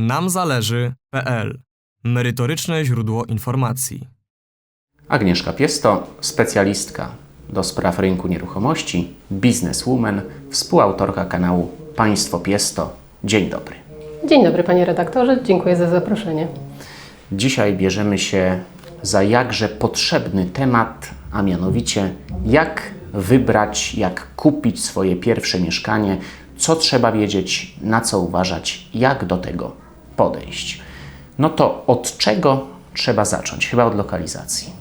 namzależy.pl Merytoryczne źródło informacji. Agnieszka Piesto, specjalistka do spraw rynku nieruchomości, bizneswoman, współautorka kanału Państwo Piesto. Dzień dobry. Dzień dobry panie redaktorze, dziękuję za zaproszenie. Dzisiaj bierzemy się za jakże potrzebny temat, a mianowicie jak wybrać, jak kupić swoje pierwsze mieszkanie, co trzeba wiedzieć, na co uważać, jak do tego podejść. No to od czego trzeba zacząć? Chyba od lokalizacji.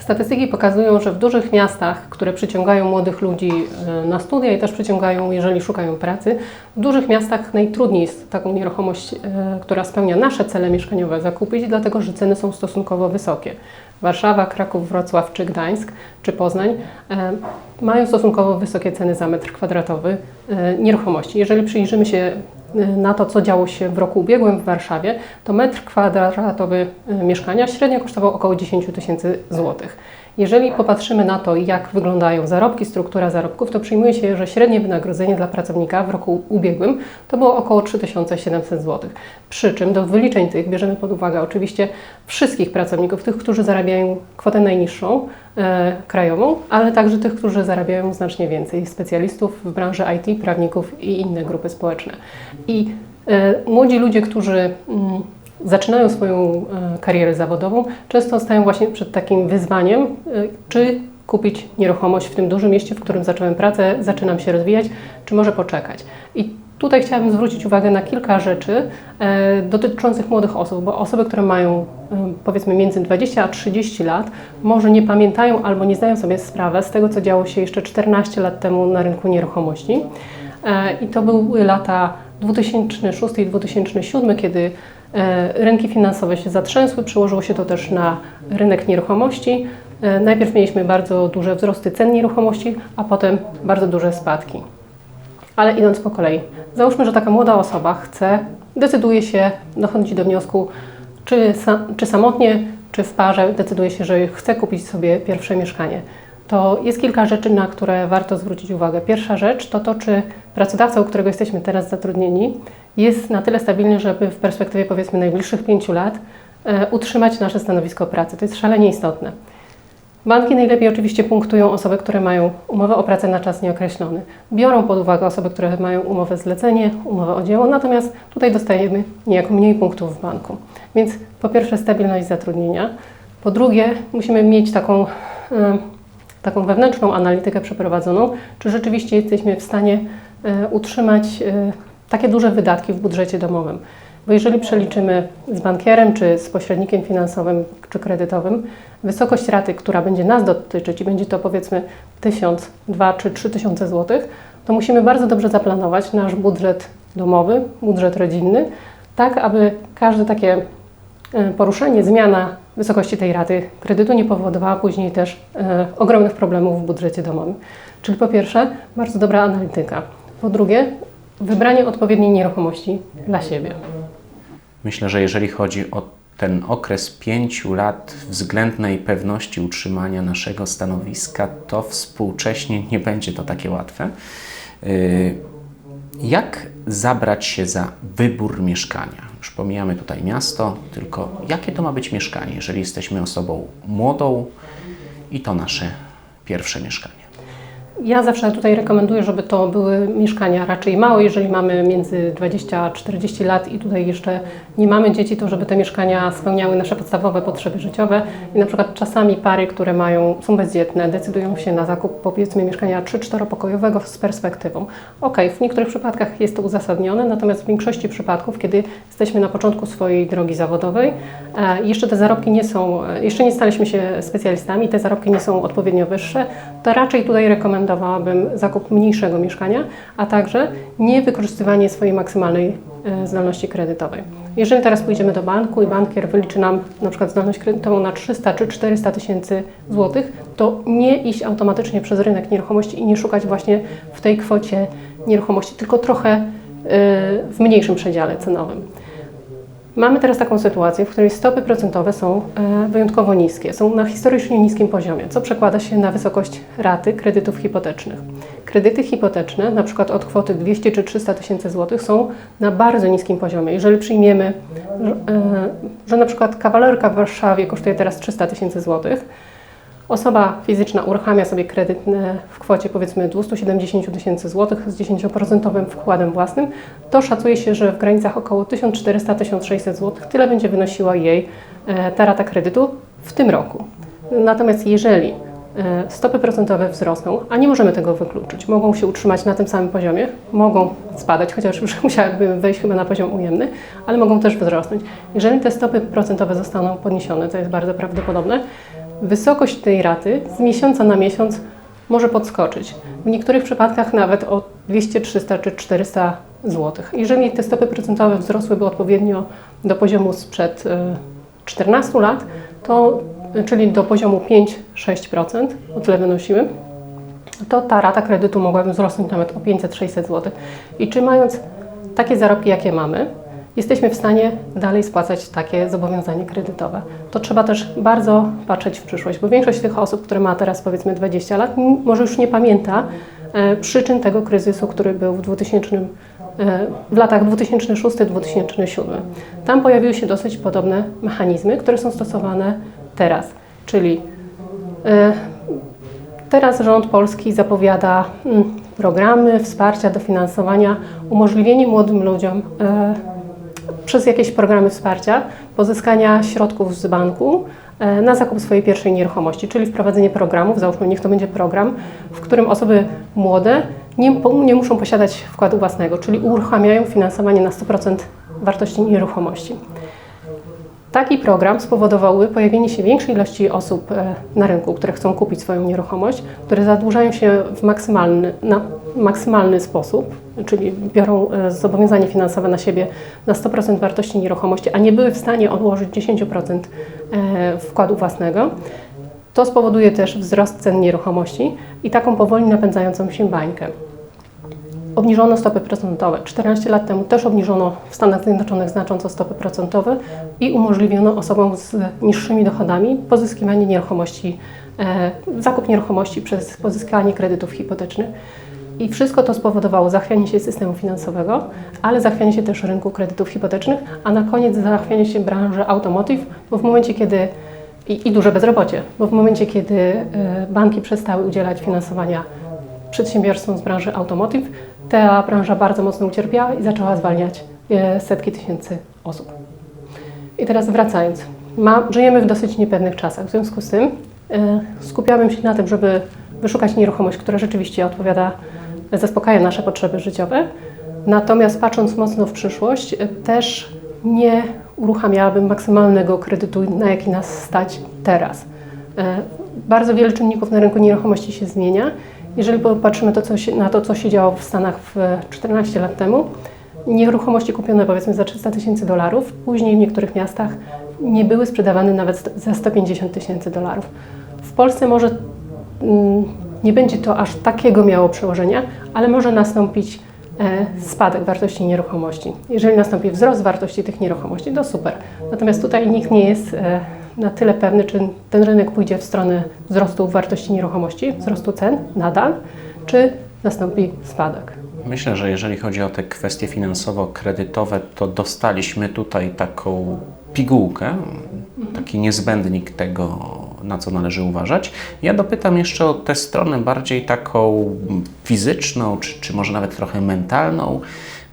Statystyki pokazują, że w dużych miastach, które przyciągają młodych ludzi e, na studia i też przyciągają, jeżeli szukają pracy, w dużych miastach najtrudniej jest taką nieruchomość, e, która spełnia nasze cele mieszkaniowe, zakupić, dlatego że ceny są stosunkowo wysokie. Warszawa, Kraków, Wrocław czy Gdańsk czy Poznań e, mają stosunkowo wysokie ceny za metr kwadratowy nieruchomości. Jeżeli przyjrzymy się na to, co działo się w roku ubiegłym w Warszawie, to metr kwadratowy e, mieszkania średnio kosztował około 10 tysięcy złotych. Jeżeli popatrzymy na to, jak wyglądają zarobki, struktura zarobków, to przyjmuje się, że średnie wynagrodzenie dla pracownika w roku ubiegłym to było około 3700 zł. Przy czym do wyliczeń tych bierzemy pod uwagę oczywiście wszystkich pracowników, tych, którzy zarabiają kwotę najniższą e, krajową, ale także tych, którzy zarabiają znacznie więcej, specjalistów w branży IT, prawników i inne grupy społeczne. I e, młodzi ludzie, którzy mm, zaczynają swoją e, karierę zawodową, często stają właśnie przed takim wyzwaniem, e, czy kupić nieruchomość w tym dużym mieście, w którym zacząłem pracę, zaczynam się rozwijać, czy może poczekać. I tutaj chciałabym zwrócić uwagę na kilka rzeczy e, dotyczących młodych osób, bo osoby, które mają powiedzmy między 20 a 30 lat, może nie pamiętają albo nie zdają sobie sprawy z tego, co działo się jeszcze 14 lat temu na rynku nieruchomości. I to były lata 2006 i 2007, kiedy rynki finansowe się zatrzęsły, przełożyło się to też na rynek nieruchomości. E, Najpierw mieliśmy bardzo duże wzrosty cen nieruchomości, a potem bardzo duże spadki. Ale idąc po kolei, załóżmy, że taka młoda osoba chce, decyduje się, dochodzi do wniosku, czy, czy samotnie, czy w parze, decyduje się, że chce kupić sobie pierwsze mieszkanie. To jest kilka rzeczy, na które warto zwrócić uwagę. Pierwsza rzecz to to, czy pracodawca, u którego jesteśmy teraz zatrudnieni, jest na tyle stabilny, żeby w perspektywie powiedzmy najbliższych pięciu lat e, utrzymać nasze stanowisko pracy. To jest szalenie istotne. Banki najlepiej oczywiście punktują osoby, które mają umowę o pracę na czas nieokreślony. Biorą pod uwagę osoby, które mają umowę zlecenie, umowę o dzieło, natomiast tutaj dostajemy niejako mniej punktów w banku. Więc po pierwsze stabilność zatrudnienia, po drugie musimy mieć taką, e, taką wewnętrzną analitykę przeprowadzoną, czy rzeczywiście jesteśmy w stanie e, utrzymać takie duże wydatki w budżecie domowym. Bo jeżeli przeliczymy z bankierem, czy z pośrednikiem finansowym, czy kredytowym, wysokość raty, która będzie nas dotyczyć i będzie to powiedzmy 1000, 2 czy 3 tysiące złotych, to musimy bardzo dobrze zaplanować nasz budżet domowy, budżet rodzinny, tak aby każde takie e, poruszenie, zmiana wysokości tej raty kredytu nie powodowała później też e, ogromnych problemów w budżecie domowym. Czyli po pierwsze, bardzo dobra analityka. Po drugie, wybranie odpowiedniej nieruchomości dla siebie. Myślę, że jeżeli chodzi o ten okres pięciu lat względnej pewności utrzymania naszego stanowiska, to współcześnie nie będzie to takie łatwe. Yy, Jak zabrać się za wybór mieszkania? Już pomijamy tutaj miasto, tylko jakie to ma być mieszkanie, jeżeli jesteśmy osobą młodą i to nasze pierwsze mieszkanie? Ja zawsze tutaj rekomenduję, żeby to były mieszkania raczej małe, jeżeli mamy między 20 a 40 lat i tutaj jeszcze nie mamy dzieci, to żeby te mieszkania spełniały nasze podstawowe potrzeby życiowe. I na przykład czasami pary, które mają, są bezdzietne, decydują się na zakup powiedzmy mieszkania 3-4 pokojowego z perspektywą. Ok, w niektórych przypadkach jest to uzasadnione, natomiast w większości przypadków, kiedy jesteśmy na początku swojej drogi zawodowej, e, jeszcze te zarobki nie są, e, jeszcze nie staliśmy się specjalistami, te zarobki nie są odpowiednio wyższe, to raczej tutaj rekomendowałabym zakup mniejszego mieszkania, a także nie wykorzystywanie swojej maksymalnej e, zdolności kredytowej. Jeżeli teraz pójdziemy do banku i bankier wyliczy nam na przykład zdolność kredytową na 300 czy 400 tysięcy złotych, to nie iść automatycznie przez rynek nieruchomości i nie szukać właśnie w tej kwocie nieruchomości, tylko trochę e, w mniejszym przedziale cenowym. Mamy teraz taką sytuację, w której stopy procentowe są e, wyjątkowo niskie, są na historycznie niskim poziomie, co przekłada się na wysokość raty kredytów hipotecznych. Kredyty hipoteczne, na przykład od kwoty 200 czy 300 tysięcy złotych, są na bardzo niskim poziomie. Jeżeli przyjmiemy, że, e, że na przykład kawalerka w Warszawie kosztuje teraz 300 tysięcy złotych, Osoba fizyczna uruchamia sobie kredyt e, w kwocie powiedzmy 270 tysięcy złotych z 10% wkładem własnym, to szacuje się, że w granicach około 1400-1600 złotych tyle będzie wynosiła jej e, ta rata kredytu w tym roku. Natomiast jeżeli e, stopy procentowe wzrosną, a nie możemy tego wykluczyć, mogą się utrzymać na tym samym poziomie, mogą spadać, chociaż już musiałyby wejść chyba na poziom ujemny, ale mogą też wzrosnąć. Jeżeli te stopy procentowe zostaną podniesione, co jest bardzo prawdopodobne, wysokość tej raty z miesiąca na miesiąc może podskoczyć. W niektórych przypadkach nawet o 200, 300 czy 400 zł. Jeżeli te stopy procentowe wzrosłyby odpowiednio do poziomu sprzed e, 14 lat, to, czyli do poziomu 5-6%, o tyle wynosiły, to ta rata kredytu mogłaby wzrosnąć nawet o 500-600 zł. I czy mając takie zarobki, jakie mamy, jesteśmy w stanie dalej spłacać takie zobowiązanie kredytowe. To trzeba też bardzo patrzeć w przyszłość, bo większość tych osób, które ma teraz powiedzmy 20 lat, może już nie pamięta e, przyczyn tego kryzysu, który był w 2000 e, w latach 2006-2007. Tam pojawiły się dosyć podobne mechanizmy, które są stosowane teraz, czyli e, Teraz rząd polski zapowiada programy wsparcia, dofinansowania, umożliwienie młodym ludziom przez jakieś programy wsparcia pozyskania środków z banku e, na zakup swojej pierwszej nieruchomości, czyli wprowadzenie programów, załóżmy niech to będzie program, w którym osoby młode nie, nie muszą posiadać wkładu własnego, czyli uruchamiają finansowanie na 100% wartości nieruchomości. Taki program spowodowałby pojawienie się większej ilości osób e, na rynku, które chcą kupić swoją nieruchomość, które zadłużają się w maksymalny, na maksymalny sposób, czyli biorą e, zobowiązanie finansowe na siebie na 100% wartości nieruchomości, a nie były w stanie odłożyć 10% e, wkładu własnego. To spowoduje też wzrost cen nieruchomości i taką powoli napędzającą się bańkę. Obniżono stopy procentowe. 14 lat temu też obniżono w Stanach Zjednoczonych znacząco stopy procentowe i umożliwiono osobom z niższymi dochodami pozyskiwanie nieruchomości, e, zakup nieruchomości przez pozyskanie kredytów hipotecznych. I wszystko to spowodowało zachwianie się systemu finansowego, ale zachwianie się też rynku kredytów hipotecznych, a na koniec zachwianie się branży automotive, bo w momencie, kiedy i, i duże bezrobocie, bo w momencie, kiedy e, banki przestały udzielać finansowania przedsiębiorstwom z branży automotive, ta branża bardzo mocno ucierpiała i zaczęła zwalniać e, setki tysięcy osób. I teraz wracając, ma, żyjemy w dosyć niepewnych czasach, w związku z tym e, skupiałabym się na tym, żeby wyszukać nieruchomość, która rzeczywiście odpowiada, zaspokaja nasze potrzeby życiowe. Natomiast patrząc mocno w przyszłość, e, też nie uruchamiałabym maksymalnego kredytu, na jaki nas stać teraz. Bardzo wiele czynników na rynku nieruchomości się zmienia. Jeżeli popatrzymy to, się, na to, co się działo w Stanach w 14 lat temu, nieruchomości kupione powiedzmy za 300 tysięcy dolarów, później w niektórych miastach nie były sprzedawane nawet za 150 tysięcy dolarów. W Polsce może mm, nie będzie to aż takiego miało przełożenia, ale może nastąpić e, spadek wartości nieruchomości. Jeżeli nastąpi wzrost wartości tych nieruchomości, to super. Natomiast tutaj nikt nie jest e, na tyle pewny, czy ten rynek pójdzie w stronę wzrostu wartości nieruchomości, wzrostu cen nadal, czy nastąpi spadek. Myślę, że jeżeli chodzi o te kwestie finansowo-kredytowe, to dostaliśmy tutaj taką pigułkę, taki niezbędnik tego, na co należy uważać. Ja dopytam jeszcze o tę stronę bardziej taką fizyczną, czy, czy może nawet trochę mentalną,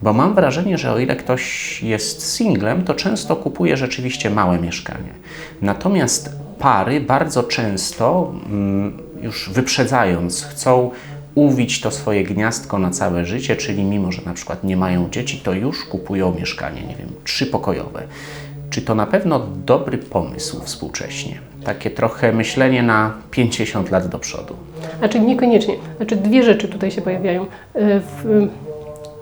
bo mam wrażenie, że o ile ktoś jest singlem, to często kupuje rzeczywiście małe mieszkanie. Natomiast pary bardzo często, mm, już wyprzedzając, chcą uwić to swoje gniazdko na całe życie, czyli mimo, że na przykład nie mają dzieci, to już kupują mieszkanie, nie wiem, trzypokojowe. Czy to na pewno dobry pomysł współcześnie? Takie trochę myślenie na 50 lat do przodu. Znaczy niekoniecznie. Znaczy dwie rzeczy tutaj się pojawiają. Y, W,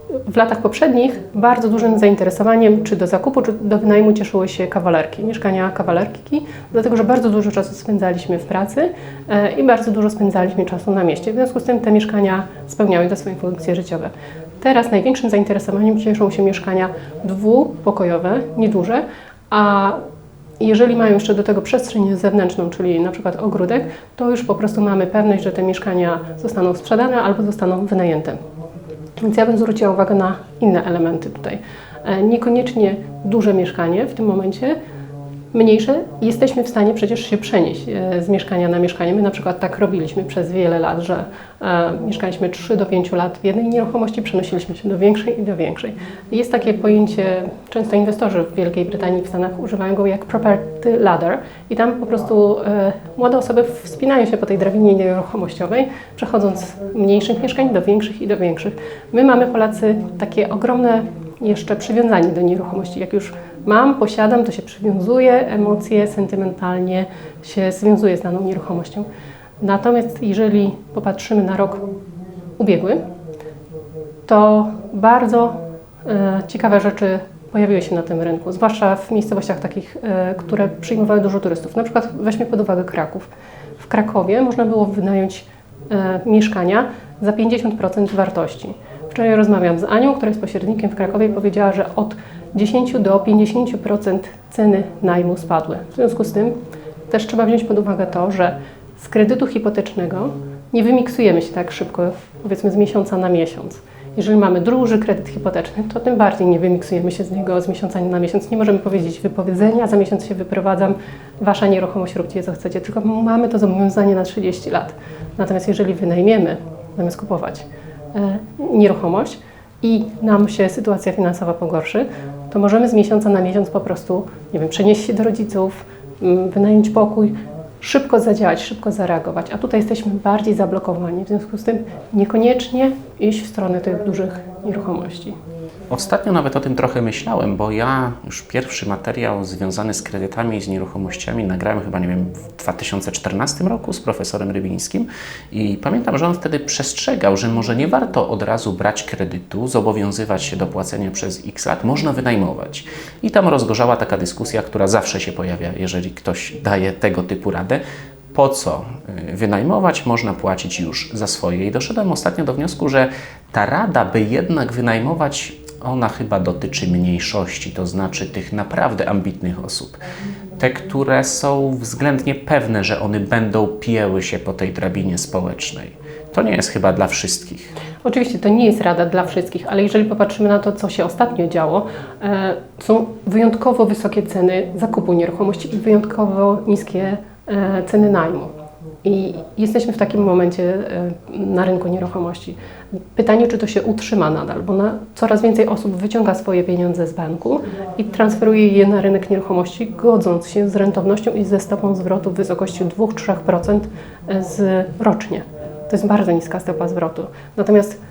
w latach poprzednich bardzo dużym zainteresowaniem czy do zakupu, czy do wynajmu cieszyły się kawalerki, mieszkania kawalerki, dlatego że bardzo dużo czasu spędzaliśmy w pracy e, i bardzo dużo spędzaliśmy czasu na mieście. W związku z tym te mieszkania spełniały te swoje funkcje życiowe. Teraz największym zainteresowaniem cieszą się mieszkania dwupokojowe, nieduże, a jeżeli mają jeszcze do tego przestrzeń zewnętrzną, czyli na przykład ogródek, to już po prostu mamy pewność, że te mieszkania zostaną sprzedane albo zostaną wynajęte. Więc ja bym zwróciła uwagę na inne elementy tutaj. E, Niekoniecznie duże mieszkanie w tym momencie, mniejsze, jesteśmy w stanie przecież się przenieść e, z mieszkania na mieszkanie. My na przykład tak robiliśmy przez wiele lat, że e, mieszkaliśmy 3 do 5 lat w jednej nieruchomości, przenosiliśmy się do większej i do większej. Jest takie pojęcie, często inwestorzy w Wielkiej Brytanii i w Stanach używają go jak property ladder i tam po prostu e, młode osoby wspinają się po tej drabinie nieruchomościowej, przechodząc z mniejszych mieszkań do większych i do większych. My mamy Polacy takie ogromne jeszcze przywiązanie do nieruchomości. Jak już mam, posiadam, to się przywiązuje, emocje sentymentalnie się związuje z daną nieruchomością. Natomiast jeżeli popatrzymy na rok ubiegły, to bardzo e, ciekawe rzeczy pojawiły się na tym rynku, zwłaszcza w miejscowościach takich, e, które przyjmowały dużo turystów. Na przykład weźmy pod uwagę Kraków. W Krakowie można było wynająć e, mieszkania za 50% wartości. Wczoraj rozmawiam z Anią, która jest pośrednikiem w Krakowie i powiedziała, że od 10 do 50% ceny najmu spadły. W związku z tym też trzeba wziąć pod uwagę to, że z kredytu hipotecznego nie wymiksujemy się tak szybko, powiedzmy z miesiąca na miesiąc. Jeżeli mamy duży kredyt hipoteczny, to tym bardziej nie wymiksujemy się z niego z miesiąca na miesiąc. Nie możemy powiedzieć wypowiedzenia, za miesiąc się wyprowadzam, wasza nieruchomość róbcie co chcecie, tylko mamy to zobowiązanie na 30 lat. Natomiast jeżeli wynajmiemy, zamiast kupować e, nieruchomość i nam się sytuacja finansowa pogorszy, to możemy z miesiąca na miesiąc po prostu, nie wiem, przenieść się do rodziców, mm, wynająć pokój, szybko zadziałać, szybko zareagować. A tutaj jesteśmy bardziej zablokowani, w związku z tym niekoniecznie iść w stronę tych dużych nieruchomości. Ostatnio nawet o tym trochę myślałem, bo ja już pierwszy materiał związany z kredytami i z nieruchomościami nagrałem chyba, nie wiem, w 2014 roku z profesorem Rybińskim i pamiętam, że on wtedy przestrzegał, że może nie warto od razu brać kredytu, zobowiązywać się do płacenia przez x lat, można wynajmować. I tam rozgorzała taka dyskusja, która zawsze się pojawia, jeżeli ktoś daje tego typu radę po co y, wynajmować, można płacić już za swoje. I doszedłem ostatnio do wniosku, że ta rada, by jednak wynajmować, ona chyba dotyczy mniejszości, to znaczy tych naprawdę ambitnych osób. Te, które są względnie pewne, że one będą pieły się po tej drabinie społecznej. To nie jest chyba dla wszystkich. Oczywiście to nie jest rada dla wszystkich, ale jeżeli popatrzymy na to, co się ostatnio działo, e, są wyjątkowo wysokie ceny zakupu nieruchomości i wyjątkowo niskie e, ceny najmu. I jesteśmy w takim momencie e, na rynku nieruchomości. Pytanie, czy to się utrzyma nadal, bo na, coraz więcej osób wyciąga swoje pieniądze z banku i transferuje je na rynek nieruchomości, godząc się z rentownością i ze stopą zwrotu w wysokości 2-3% z rocznie. To jest bardzo niska stopa zwrotu. Natomiast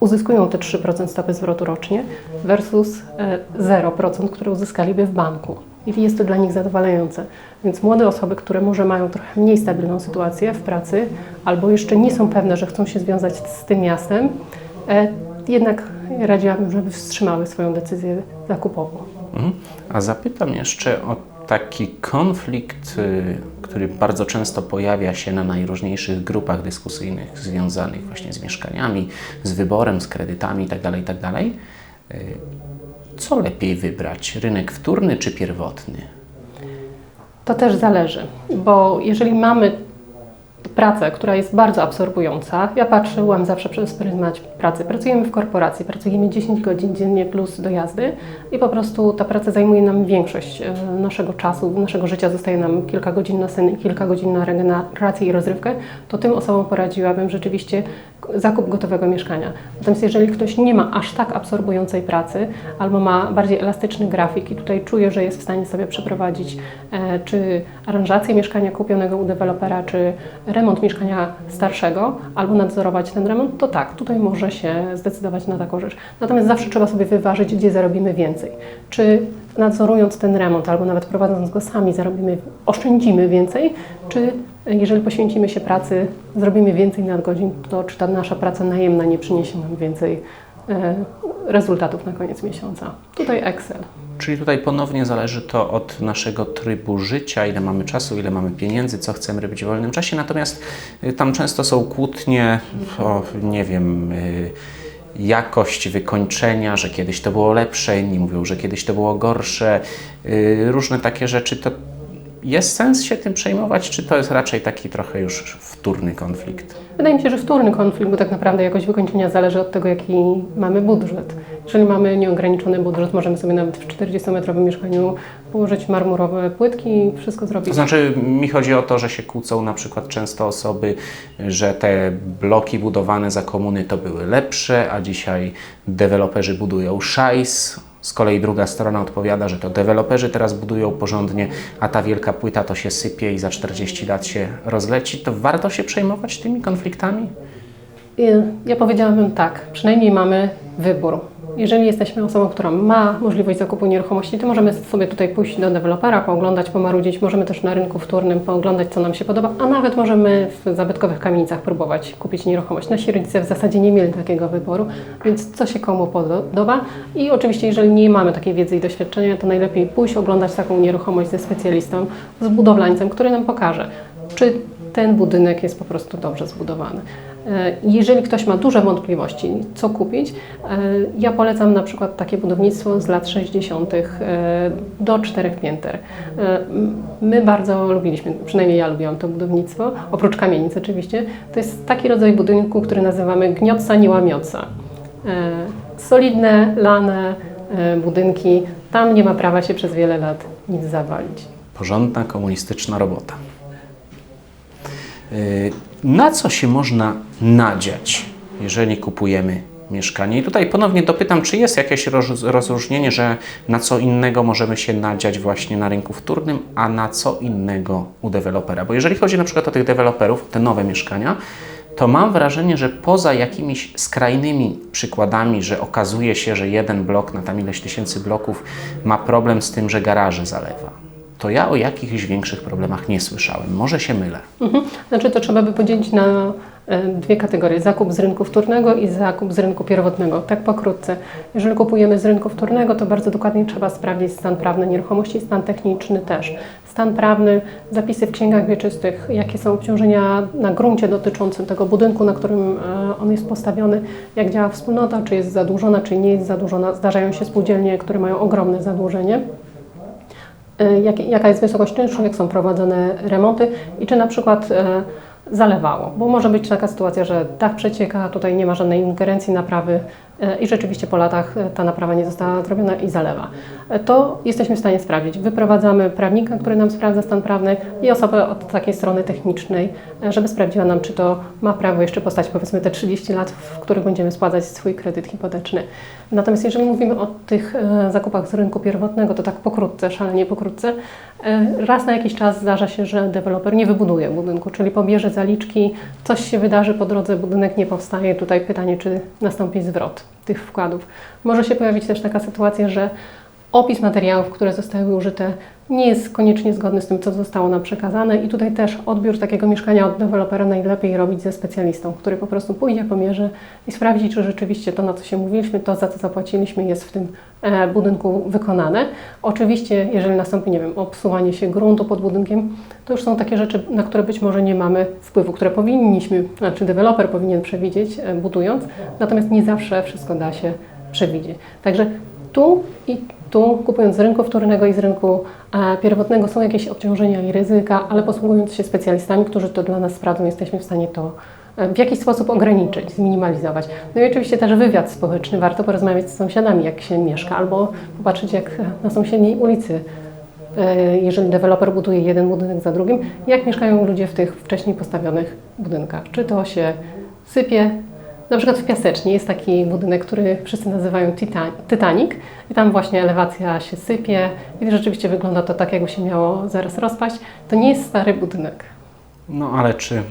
uzyskują te 3% stopy zwrotu rocznie versus e, 0%, które uzyskaliby w banku. I jest to dla nich zadowalające. Więc młode osoby, które może mają trochę mniej stabilną sytuację w pracy, albo jeszcze nie są pewne, że chcą się związać z tym miastem, e, jednak radziłabym, żeby wstrzymały swoją decyzję zakupową. Mhm. A zapytam jeszcze o taki konflikt, y, który bardzo często pojawia się na najróżniejszych grupach dyskusyjnych związanych właśnie z mieszkaniami, z wyborem, z kredytami itd. itd. Co lepiej wybrać? Rynek wtórny czy pierwotny? To też zależy, bo jeżeli mamy pracę, która jest bardzo absorbująca, ja patrzyłam zawsze przez pryzmat pracy. Pracujemy w korporacji, pracujemy 10 godzin dziennie plus dojazdy i po prostu ta praca zajmuje nam większość e, naszego czasu, naszego życia, zostaje nam kilka godzin na sen i kilka godzin na regenerację i rozrywkę, to tym osobom poradziłabym rzeczywiście zakup gotowego mieszkania. Natomiast jeżeli ktoś nie ma aż tak absorbującej pracy albo ma bardziej elastyczny grafik i tutaj czuje, że jest w stanie sobie przeprowadzić e, czy aranżację mieszkania kupionego u dewelopera, czy remont mieszkania starszego, albo nadzorować ten remont, to tak, tutaj może się zdecydować na taką rzecz. Natomiast zawsze trzeba sobie wyważyć, gdzie zarobimy więcej. Czy nadzorując ten remont, albo nawet prowadząc go sami, zarobimy, oszczędzimy więcej, czy jeżeli poświęcimy się pracy, zrobimy więcej nadgodzin, to czy ta nasza praca najemna nie przyniesie nam więcej e, rezultatów na koniec miesiąca. Tutaj Excel. Czyli tutaj ponownie zależy to od naszego trybu życia, ile mamy czasu, ile mamy pieniędzy, co chcemy robić w wolnym czasie. Natomiast y, tam często są kłótnie o, nie wiem, y, jakość wykończenia, że kiedyś to było lepsze, inni mówią, że kiedyś to było gorsze. Yy, różne takie rzeczy. To jest sens się tym przejmować, czy to jest raczej taki trochę już wtórny konflikt? Wydaje mi się, że wtórny konflikt, bo tak naprawdę jakość wykończenia zależy od tego, jaki mamy budżet. Jeżeli mamy nieograniczony budżet, możemy sobie nawet w 40-metrowym mieszkaniu położyć marmurowe płytki i wszystko zrobić. To znaczy, mi chodzi o to, że się kłócą na przykład często osoby, że te bloki budowane za komuny to były lepsze, a dzisiaj deweloperzy budują szajs. Z kolei druga strona odpowiada, że to deweloperzy teraz budują porządnie, a ta wielka płyta to się sypie i za 40 lat się rozleci. To warto się przejmować tymi konfliktami? I Ja powiedziałabym tak, przynajmniej mamy wybór. Jeżeli jesteśmy osobą, która ma możliwość zakupu nieruchomości, to możemy sobie tutaj pójść do dewelopera, pooglądać, pomarudzić. Możemy też na rynku wtórnym pooglądać, co nam się podoba, a nawet możemy w zabytkowych kamienicach próbować kupić nieruchomość. Nasi rodzice w zasadzie nie mieli takiego wyboru, więc co się komu podoba. I oczywiście, jeżeli nie mamy takiej wiedzy i doświadczenia, to najlepiej pójść oglądać taką nieruchomość ze specjalistą, z budowlańcem, który nam pokaże, czy ten budynek jest po prostu dobrze zbudowany. E, Jeżeli ktoś ma duże wątpliwości, co kupić, e, ja polecam na przykład takie budownictwo z lat 60. e, do czterech pięter. My bardzo lubiliśmy, przynajmniej ja lubiłam to budownictwo, oprócz kamienic oczywiście. To jest taki rodzaj budynku, który nazywamy gniotca, nie łamiotca. E, Solidne, lane budynki, tam nie ma prawa się przez wiele lat nic zawalić. Porządna komunistyczna robota. Na co się można nadziać, jeżeli kupujemy mieszkanie? I tutaj ponownie dopytam, czy jest jakieś roz- rozróżnienie, że na co innego możemy się nadziać właśnie na rynku wtórnym, a na co innego u dewelopera? Bo jeżeli chodzi na przykład o tych deweloperów, te nowe mieszkania, to mam wrażenie, że poza jakimiś skrajnymi przykładami, że okazuje się, że jeden blok na tam ileś tysięcy bloków ma problem z tym, że garaże zalewa, to ja o jakichś większych problemach nie słyszałem. Może się mylę. Mhm. Znaczy to trzeba by podzielić na e, dwie kategorie. Zakup z rynku wtórnego i zakup z rynku pierwotnego. Tak pokrótce. Jeżeli kupujemy z rynku wtórnego, to bardzo dokładnie trzeba sprawdzić stan prawny nieruchomości, stan techniczny też. Stan prawny, zapisy w księgach wieczystych, jakie są obciążenia na gruncie dotyczącym tego budynku, na którym e, on jest postawiony, jak działa wspólnota, czy jest zadłużona, czy nie jest zadłużona. Zdarzają się spółdzielnie, które mają ogromne zadłużenie. Y, jak, jaka jest wysokość czynszu, jak są prowadzone remonty i czy na przykład e, zalewało. Bo może być taka sytuacja, że dach przecieka, tutaj nie ma żadnej ingerencji naprawy i rzeczywiście po latach e, ta naprawa nie została zrobiona i zalewa. E, To jesteśmy w stanie sprawdzić. Wyprowadzamy prawnika, który nam sprawdza stan prawny i osobę od takiej strony technicznej, e, żeby sprawdziła nam, czy to ma prawo jeszcze postać powiedzmy te 30 lat, w których będziemy spłacać swój kredyt hipoteczny. Natomiast jeżeli mówimy o tych zakupach z rynku pierwotnego, to tak pokrótce, szalenie pokrótce, raz na jakiś czas zdarza się, że deweloper nie wybuduje budynku, czyli pobierze zaliczki, coś się wydarzy po drodze, budynek nie powstaje. Tutaj pytanie, czy nastąpi zwrot tych wkładów. Może się pojawić też taka sytuacja, że opis materiałów, które zostały użyte, nie jest koniecznie zgodny z tym, co zostało nam przekazane i tutaj też odbiór takiego mieszkania od dewelopera najlepiej robić ze specjalistą, który po prostu pójdzie, pomierzy i sprawdzi, czy rzeczywiście to, na co się mówiliśmy, to, za co zapłaciliśmy, jest w tym e, budynku wykonane. Oczywiście, jeżeli nastąpi, nie wiem, obsuwanie się gruntu pod budynkiem, to już są takie rzeczy, na które być może nie mamy wpływu, które powinniśmy, znaczy deweloper powinien przewidzieć, e, budując, natomiast nie zawsze wszystko da się przewidzieć. Także tu i tu, kupując z rynku wtórnego i z rynku e, pierwotnego, są jakieś obciążenia i ryzyka, ale posługując się specjalistami, którzy to dla nas sprawdzą, jesteśmy w stanie to e, w jakiś sposób ograniczyć, zminimalizować. No i oczywiście też wywiad społeczny. Warto porozmawiać z sąsiadami, jak się mieszka, albo popatrzeć, jak na sąsiedniej ulicy e, jeżeli deweloper buduje jeden budynek za drugim, jak mieszkają ludzie w tych wcześniej postawionych budynkach. Czy to się sypie? Na przykład w Piasecznie jest taki budynek, który wszyscy nazywają Tita- Titanic i tam właśnie elewacja się sypie i rzeczywiście wygląda to tak, jakby się miało zaraz rozpaść. To nie jest stary budynek. No ale czy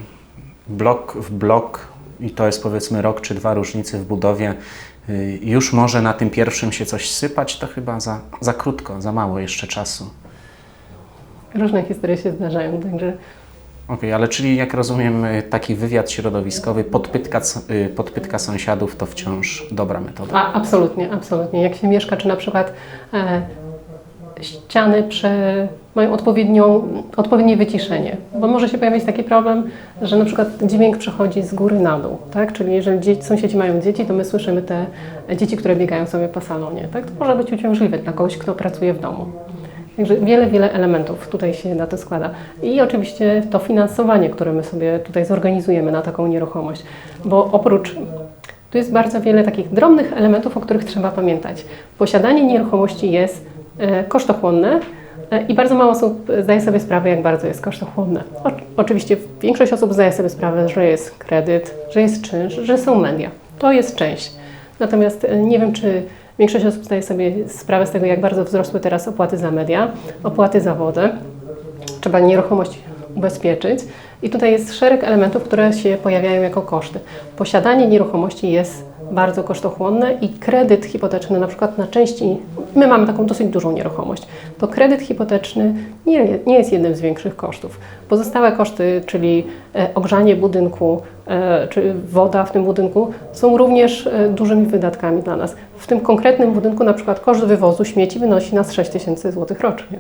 blok w blok, i to jest powiedzmy rok czy dwa różnicy w budowie, y, już może na tym pierwszym się coś sypać, to chyba za, za krótko, za mało jeszcze czasu. Różne historie się zdarzają, także Okej, ale czyli jak rozumiem, y, taki wywiad środowiskowy, podpytka, y, podpytka sąsiadów to wciąż dobra metoda. A, absolutnie, absolutnie. Jak się mieszka, czy na przykład e, ściany mają odpowiednią, odpowiednie wyciszenie. Bo może się pojawić taki problem, że na przykład dźwięk przechodzi z góry na dół, tak? Czyli jeżeli dzieci, sąsiedzi mają dzieci, to my słyszymy te dzieci, które biegają sobie po salonie, tak? To może być uciążliwe dla kogoś, kto pracuje w domu. Także wiele, wiele elementów tutaj się na to składa. I oczywiście to finansowanie, które my sobie tutaj zorganizujemy na taką nieruchomość, bo oprócz tu jest bardzo wiele takich drobnych elementów, o których trzeba pamiętać. Posiadanie nieruchomości jest e, kosztochłonne e, i bardzo mało osób zdaje sobie sprawę, jak bardzo jest kosztochłonne. Oczywiście większość osób zdaje sobie sprawę, że jest kredyt, że jest czynsz, że są media. To jest część. Natomiast e, nie wiem, czy większość osób zdaje sobie sprawę z tego, jak bardzo wzrosły teraz opłaty za media, opłaty za wodę. Trzeba nieruchomość ubezpieczyć. I tutaj jest szereg elementów, które się pojawiają jako koszty. Posiadanie nieruchomości jest bardzo kosztochłonne i kredyt hipoteczny, na przykład na części, my mamy taką dosyć dużą nieruchomość, to kredyt hipoteczny nie, nie jest jednym z większych kosztów. Pozostałe koszty, czyli e, ogrzanie budynku, e, czy woda w tym budynku, są również e, dużymi wydatkami dla nas. W tym konkretnym budynku na przykład koszt wywozu śmieci wynosi nas 6 tysięcy złotych rocznie.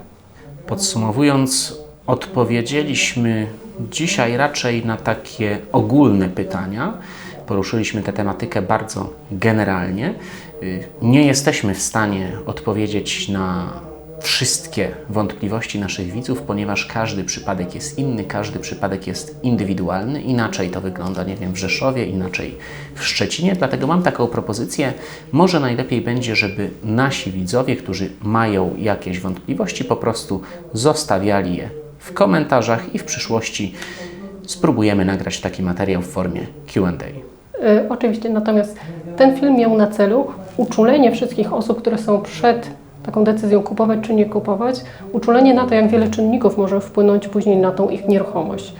Podsumowując, odpowiedzieliśmy dzisiaj raczej na takie ogólne pytania. Poruszyliśmy tę tematykę bardzo generalnie. Y, Nie jesteśmy w stanie odpowiedzieć na wszystkie wątpliwości naszych widzów, ponieważ każdy przypadek jest inny, każdy przypadek jest indywidualny. Inaczej to wygląda, nie wiem, w Rzeszowie, inaczej w Szczecinie. Dlatego mam taką propozycję. Może najlepiej będzie, żeby nasi widzowie, którzy mają jakieś wątpliwości, po prostu zostawiali je w komentarzach i w przyszłości spróbujemy nagrać taki materiał w formie QA. Y, Oczywiście, natomiast ten film miał na celu uczulenie wszystkich osób, które są przed taką decyzją kupować czy nie kupować, uczulenie na to, jak wiele czynników może wpłynąć później na tą ich nieruchomość.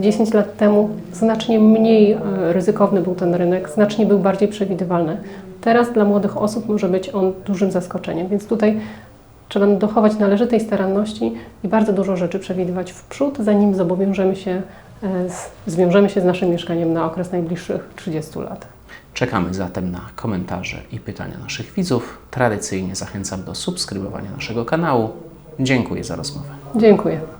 5-10 lat temu znacznie mniej e, ryzykowny był ten rynek, znacznie był bardziej przewidywalny. Teraz dla młodych osób może być on dużym zaskoczeniem, więc tutaj trzeba dochować należytej staranności i bardzo dużo rzeczy przewidywać w przód, zanim zobowiążemy się, e, zwiążemy się z naszym mieszkaniem na okres najbliższych 30 lat. Czekamy zatem na komentarze i pytania naszych widzów. Tradycyjnie zachęcam do subskrybowania naszego kanału. Dziękuję za rozmowę. Dziękuję.